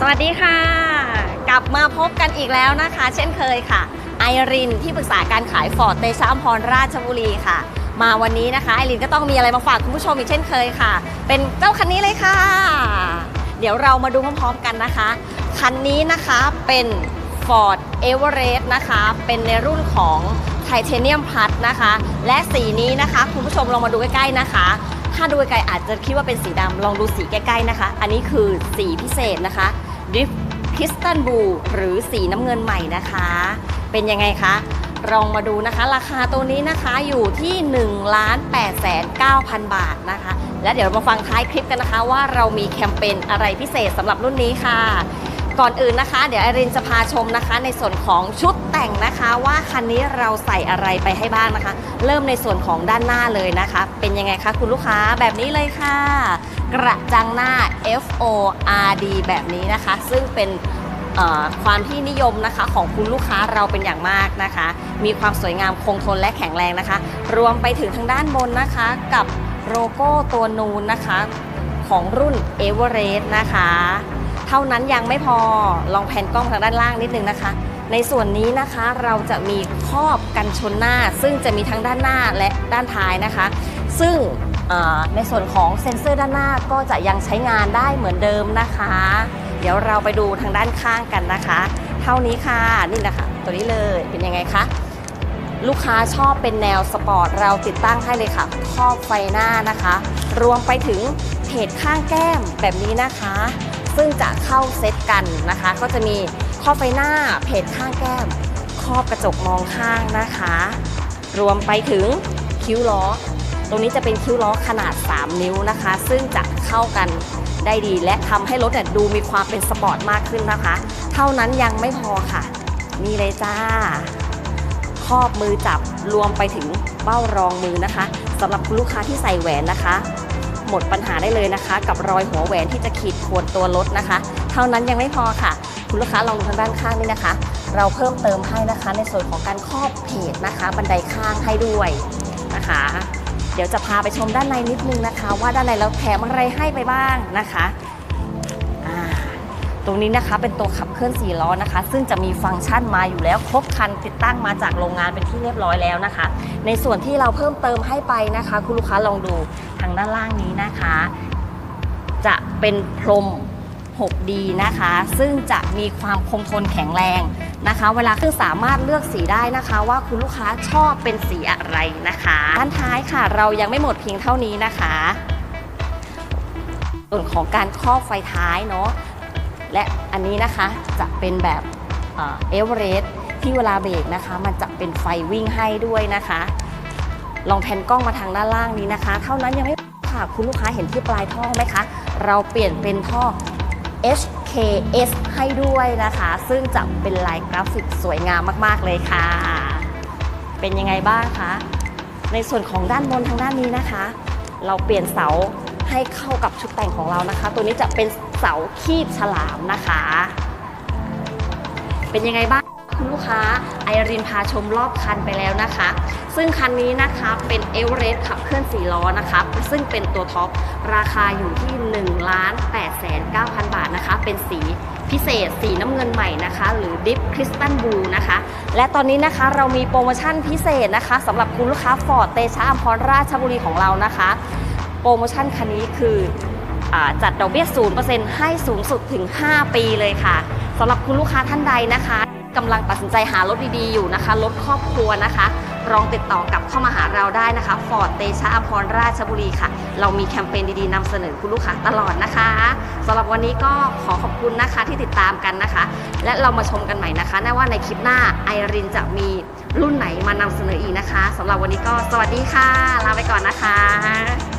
สวัสดีค่ะ กลับมาพบกันอีกแล้วนะคะ เช่นเคยค่ะ ไอรินที่ปรึกษาการขายฟอร์ดเตชะอมพรราชบุรีค่ะ มาวันนี้นะคะไอรินก็ต้องมีอะไรมาฝากคุณผู้ชมอีกเช่นเคยค่ะ เป็นเจ้าคันนี้เลยค่ะ เดี๋ยวเรามาดูพร้อมๆกันนะคะ คันนี้นะคะเป็น Ford Everest นะคะ เป็นในรุ่นของไทเทเนียมพัดนะคะ และสีนี้นะคะ คุณผู้ชมลองมาดูใกล้ๆนะคะถ้าดูไกลๆอาจจะคิดว่าเป็นสีดำลองดูสีใกล้ๆนะคะ อันนี้คือสีพิเศษนะคะ ดิฟพิสตันบลูหรือสีน้ำเงินใหม่นะคะ เป็นยังไงคะลองมาดูนะคะ ราคาตัวนี้นะคะอยู่ที่1 8 9 0 0 0บาทนะคะ และเดี๋ยวมาฟังท้ายคลิปกันนะคะ ว่าเรามีแคมเปญอะไรพิเศษสำหรับรุ่นนี้ค่ะ ก่อนอื่นนะคะ เดี๋ยวไอรินจะพาชมนะคะ ในส่วนของชุดแต่งนะคะว่าคันนี้เราใส่อะไรไปให้บ้างนะคะ เริ่มในส่วนของด้านหน้าเลยนะคะ เป็นยังไงคะคุณลูกค้าแบบนี้เลยค่ะ กระจังหน้า F O R D แบบนี้นะคะ ซึ่งเป็นความที่นิยมนะคะของคุณลูกค้าเราเป็นอย่างมากนะคะ มีความสวยงามคงทนและแข็งแรงนะคะ รวมไปถึงทางด้านบนนะคะ กับโลโก้ตัวนูนนะคะ ของรุ่น e v e r e s t นะคะ เท่านั้นยังไม่พอลองแผ่นกล้องทางด้านล่างนิดนึงนะคะ ในส่วนนี้นะคะเราจะมีครอบกันชนหน้า ซึ่งจะมีทั้งด้านหน้าและด้านท้ายนะคะ ซึ่งในส่วนของเซ็นเซอร์ด้านหน้าก็จะยังใช้งานได้เหมือนเดิมนะคะ เดี๋ยวเราไปดูทางด้านข้างกันนะคะ เท่านี้ค่ะนี่นะคะ ตัวนี้เลยเป็นยังไงคะลูกค้าชอบเป็นแนวสปอร์ต เราติดตั้งให้เลยค่ะครอบไฟหน้านะคะ รวมไปถึงเพจข้างแก้มแบบนี้นะคะ ซึ่งจะเข้าเซตกันนะคะ ก็จะมีครอบไฟหน้าเพจข้างแก้ม ครอบกระจกมองข้างนะคะ รวมไปถึงคิ้วล้อ ตรงนี้จะเป็นคิ้วล้อขนาด 3 นิ้วนะคะ ซึ่งจะเข้ากันได้ดีและทำให้รถเนี่ยดูมีความเป็นสปอร์ตมากขึ้นนะคะ เท่านั้นยังไม่พอค่ะ นี่เลยจ้าครอบมือจับรวมไปถึงเบ้ารองมือนะคะสำหรับลูกค้าที่ใส่แหวนนะคะ หมดปัญหาได้เลยนะคะ กับรอยหัวแหวนที่จะขีดข่วนตัวรถนะคะ เท่านั้นยังไม่พอค่ะ คุณลูกค้าลองดูทางด้านข้างนี่นะคะ เราเพิ่มเติมให้นะคะในส่วนของการครอบเพจนะคะ บันไดข้างให้ด้วยนะคะ เดี๋ยวจะพาไปชมด้านในนิดนึงนะคะ ว่าด้านในเราแถมอะไรให้ไปบ้างนะคะ ตรงนี้นะคะเป็นตัวขับเคลื่อน4ล้อนะคะ ซึ่งจะมีฟังก์ชันมาอยู่แล้ว ครบคันติดตั้งมาจากโรงงานเป็นที่เรียบร้อยแล้วนะคะ ในส่วนที่เราเพิ่มเติมให้ไปนะคะ คุณลูกค้าลองดูทางด้านล่างนี้นะคะ จะเป็นพรม 6D นะคะ ซึ่งจะมีความคงทนแข็งแรงนะคะเวลาขึ้นสามารถเลือกสีได้นะคะ ว่าคุณลูกค้าชอบเป็นสีอะไรนะคะด้านท้ายค่ะ เรายังไม่หมดเพียงเท่านี้นะคะส่วนของการครอบไฟท้ายเนาะ และอันนี้นะคะจะเป็นแบบเอเวอเรสที่เวลาเบรกนะคะ มันจะเป็นไฟวิ่งให้ด้วยนะคะ ลองแทนกล้องมาทางด้านล่างนี้นะคะ เท่านั้นยังไม่พอค่ะคุณลูกค้าเห็นที่ปลายท่อไหมคะ เราเปลี่ยนเป็นท่อ HKS ให้ด้วยนะคะ ซึ่งจะเป็นลายกราฟิกสวยงามมาก ๆ เลยค่ะ เป็นยังไงบ้างคะ ในส่วนของด้านบนทางด้านนี้นะคะ เราเปลี่ยนเสา ให้เข้ากับชุดแต่งของเรานะคะ ตัวนี้จะเป็นเสาคีบฉลามนะคะ เป็นยังไงบ้างคุณลูกค้าไอรินพาชมรอบคันไปแล้วนะคะ ซึ่งคันนี้นะคะเป็นเอเวอเรสต์ขับเคลื่อน4ล้อนะคะซึ่งเป็นตัวท็อปราคาอยู่ที่1ล้าน8แสน9,000 บาทนะคะ เป็นสีพิเศษสีน้ำเงินใหม่นะคะ หรือดิฟคริสตัลบูนะคะ และตอนนี้นะคะเรามีโปรโมชั่นพิเศษนะคะสำหรับคุณลูกค้าฟอร์ดเตชะอัมพรราชบุรีของเรานะคะ โปรโมชั่นคันนี้คืออจัดดอกเบี้ย 0%ให้สูงสุดถึง 5 ปีเลยค่ะสำหรับคุณลูกค้าท่านใดนะคะกำลังตัดสินใจหารถดีๆอยู่นะคะรถครอบครัวนะคะลองติดต่อกลับเข้ามาหาเราได้นะคะฟอร์ดเตชะอภรราชบุรีค่ะ เรามีแคมเปญดีๆนำเสนอคุณลูกค้าตลอดนะคะสำหรับวันนี้ก็ขอขอบคุณนะคะที่ติดตามกันนะคะ และเรามาชมกันใหม่นะคะแน่ว่าในคลิปหน้าไอรินจะมีรุ่นไหนมานำเสนออีกนะคะสำหรับวันนี้ก็สวัสดีค่ะ ลาไปก่อนนะคะ